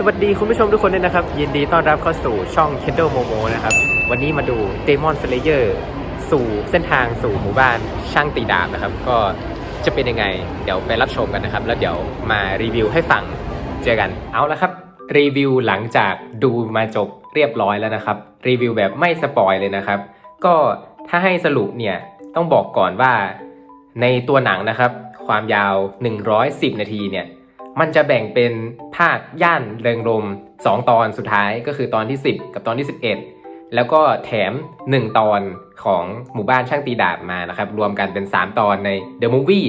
สวัสดีคุณผู้ชมทุกคนด้วยนะครับ ยินดีต้อนรับเข้าสู่ช่อง Kendo Momo นะครับ วันนี้มาดู Demon Slayer สู่เส้นทางสู่หมู่บ้านช่างตีดาบนะครับ ก็จะเป็นยังไง เดี๋ยวไปรับชมกันนะครับ แล้วเดี๋ยวมารีวิวให้ฟังเจอกันเอาละครับ รีวิวหลังจากดูมาจบเรียบร้อยแล้วนะครับ รีวิวแบบไม่สปอยเลยนะครับ ก็ถ้าให้สรุปเนี่ยต้องบอกก่อนว่า ในตัวหนังนะครับ ความยาว 110 นาทีเนี่ย มันจะแบ่งเป็นภาคย่านเริงรม 2 ตอนสุดท้ายก็คือตอนที่ 10 กับตอนที่ 11 แล้วก็แถม 1 ตอนของหมู่บ้านช่างตีดาบมานะครับ รวมกันเป็น 3 ตอนใน The Movie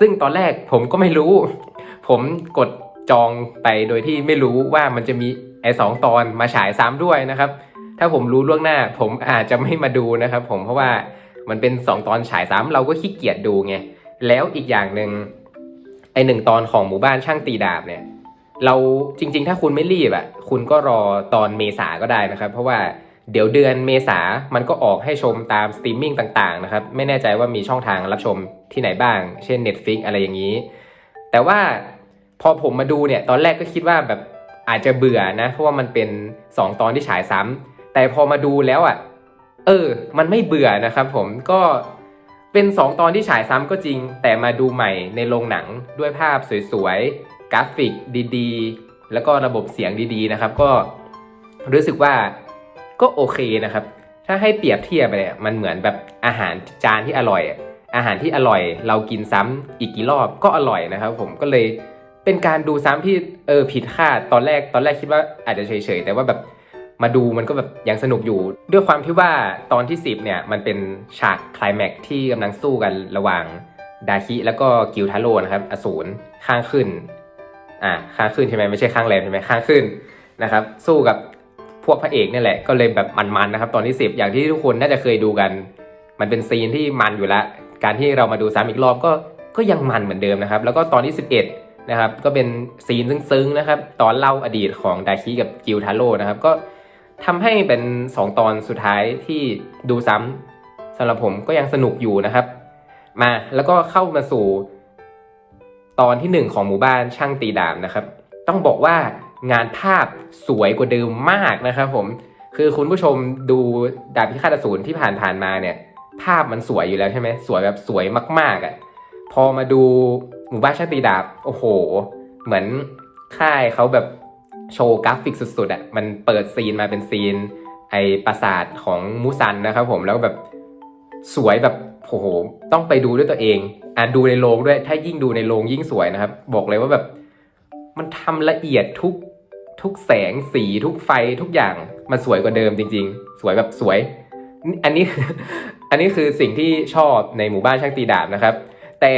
ซึ่งตอนแรกผมก็ไม่รู้ ผมกดจองไปโดยที่ไม่รู้ว่ามันจะมีไอ้สองตอนมาฉายซ้ำด้วยนะครับ ถ้าผมรู้ล่วงหน้าผมอาจจะไม่มาดูนะครับ ผมเพราะว่ามันเป็น 2 ตอนฉายซ้ำเราก็ขี้เกียจดูไงแล้วอีกอย่างหนึ่ง ไอหนึ่งตอนของหมู่บ้านช่างตีดาบเนี่ย เราจริง ๆ ถ้าคุณไม่รีบอะ คุณก็รอตอนเมษาก็ได้นะครับ เพราะว่าเดี๋ยวเดือนเมษามันก็ออกให้ชมตามสตรีมมิ่งต่างๆนะครับ ไม่แน่ใจว่ามีช่องทางรับชมที่ไหนบ้าง เช่น Netflix อะไรอย่างนี้ แต่ว่าพอผมมาดูเนี่ย ตอนแรกก็คิดว่าแบบอาจจะเบื่อนะ เพราะว่ามันเป็น 2 ตอนที่ฉายซ้ำแต่พอมาดูแล้วอะ เออ มันไม่เบื่อนะครับผมก็ เป็น 2 ตอนที่ฉายซ้ำก็จริง แต่มาดูใหม่ในโรงหนังด้วยภาพสวยๆ กราฟิกดีๆ แล้วก็ระบบเสียงดีๆนะครับ ก็รู้สึกว่าก็โอเคนะครับ ถ้าให้เปรียบเทียบไปเนี่ยมันเหมือนแบบอาหารจานที่อร่อยอะอาหารที่อร่อย เรากินซ้ำอีกกี่รอบก็อร่อยนะครับ ผมก็เลยเป็นการดูซ้ำที่เออผิดคาดตอนแรกตอนแรกคิดว่าอาจจะเฉยๆแต่ว่าแบบ มาดูมันก็แบบยังสนุกอยู่ ด้วยความที่ว่าตอนที่ 10เนี่ยมันเป็นฉากคลายแม็กที่กำลังสู้กันระหว่างดาคิแล้วก็กิวทาโร่นะครับอสูรข้างขึ้นอ่าข้างขึ้นใช่ไหมไม่ใช่ข้างแรมใช่ไหมข้างขึ้นนะครับ สู้กับพวกพระเอกนี่แหละก็เลยแบบมันๆนะครับ ตอนที่ 10 อย่างที่ทุกคนน่าจะเคยดูกัน มันเป็นซีนที่มันอยู่แล้วการที่เรามาดูซ้ำอีกรอบก็ก็ยังมันเหมือนเดิมนะครับ แล้วก็ตอนที่ 11นะครับก็เป็นซีนซึ้งๆนะครับ ตอนเล่าอดีตของดาคิกับกิวทาโร่นะครับก็ ทำให้เป็น 2 ตอนสุดท้ายที่ดูซ้ำสำหรับผมก็ยังสนุกอยู่นะครับ มาแล้วก็เข้ามาสู่ ตอนที่ 1 ของหมู่บ้านช่างตีดาบนะครับ ต้องบอกว่างานภาพสวยกว่าเดิมมากนะครับ ผมคือคุณผู้ชมดูดาบพิฆาตอสูรที่ผ่านผ่านๆมาเนี่ย ภาพมันสวยอยู่แล้วใช่ไหมสวยแบบสวยมาก ๆอะ่ะพอมาดูหมู่บ้านช่างตีดาบโอ้โห เหมือนค่ายเขาแบบ โชว์กราฟิกสุดๆอะ่ะมันเปิดซีนมาเป็นซีน ไอปราสาทของมูซันนะครับผมแล้วแบบสวยแบบโอ้โหต้องไปดูด้วยตัวเองอะดูในโรงด้วยถ้ายิ่งดูในโรงยิ่งสวยนะครับ บอกเลยว่าแบบ มันทำละเอียดทุกทุกแสงสีทุกไฟทุกอย่างมันสวยกว่าเดิมจริง ๆ สวยแบบสวย อันนี้อันนี้คือสิ่งที่ชอบในหมู่บ้านช่างตีดาบนะครับ แต่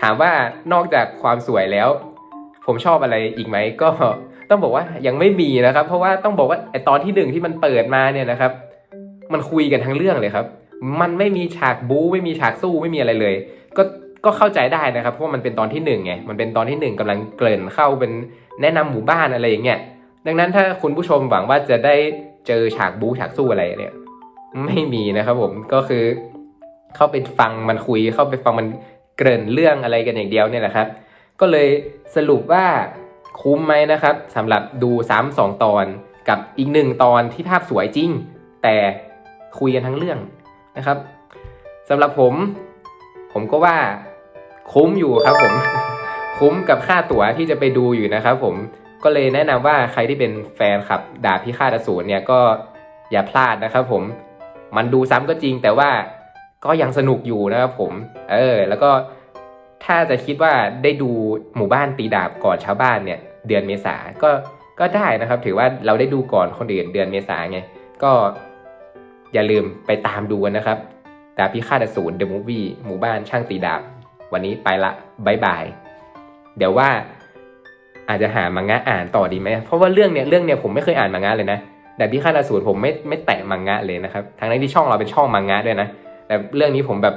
ถามว่านอกจากความสวยแล้ว ผมชอบอะไรอีกไหมก็ ต้องบอกว่ายังไม่มีนะครับ เพราะว่าต้องบอกว่าไอตอนที่หนึ่งที่มันเปิดมาเนี่ยนะครับ มันคุยกันทั้งเรื่องเลยครับ มันไม่มีฉากบู๊ไม่มีฉากสู้ไม่มีอะไรเลย ก็ก็เข้าใจได้นะครับเพราะมันเป็นตอนที่หนึ่งไงมันเป็นตอนที่หนึ่งกำลังเกริ่นเข้าเป็นแนะนำหมู่บ้านอะไรอย่างเงี้ยดังนั้นถ้าคุณผู้ชมหวังว่าจะได้เจอฉากบู๊ฉากสู้อะไรเนี่ยไม่มีนะครับผมก็คือเข้าไปฟังมันคุยเข้าไปฟังมันเกริ่นเรื่องอะไรกันอย่างเดียวเนี่ยแหละครับ ก็เลยสรุปว่า คุ้มไหมนะครับสำหรับดูซ้ำสองตอนกับอีกหนึ่งตอนที่ภาพสวยจริง แต่คุยกันทั้งเรื่องนะครับสำหรับผม ผมก็ว่าคุ้มอยู่ครับผม คุ้มกับค่าตั๋วที่จะไปดูอยู่นะครับผมก็เลยแนะนำว่าใครที่เป็นแฟนคลับดาบพิฆาตอสูรเนี่ยก็อย่าพลาดนะครับผมมันดูซ้ำก็จริงแต่ว่าก็ยังสนุกอยู่นะครับผม เออ แล้วก็ ถ้าจะคิดว่าได้ดูหมู่บ้านตีดาบก่อนชาวบ้านเนี่ยเดือนเมษาก็ก็ได้นะครับ ถือว่าเราได้ดูก่อนคนอื่นเดือนเมษาไงก็อย่าลืมไปตามดูกันนะครับดาบพิฆาตอสูร The Movie หมู่บ้านช่างตีดาบ วันนี้ไปละบายบาย เดี๋ยวว่าอาจจะหามังงะอ่านต่อดีไหมเพราะว่าเรื่องเนี้ยเรื่องเนี้ยผมไม่เคยอ่านมังงะเลยนะแต่พิฆาตอสูรผมไม่ไม่แตะมังงะเลยนะครับทั้งนั้นที่ช่องเราเป็นช่องมังงะด้วยนะ แต่เรื่องนี้ผมแบบ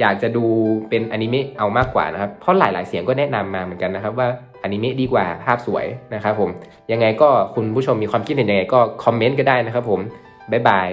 อยากจะดูเป็นอนิเมะเอามากกว่านะครับ เพราะหลายๆเสียงก็แนะนำมาเหมือนกันนะครับว่าอนิเมะดีกว่าภาพสวยนะครับผม ยังไงก็คุณผู้ชมมีความคิดเห็นยังไงก็คอมเมนต์ก็ได้นะครับผม บ๊ายบาย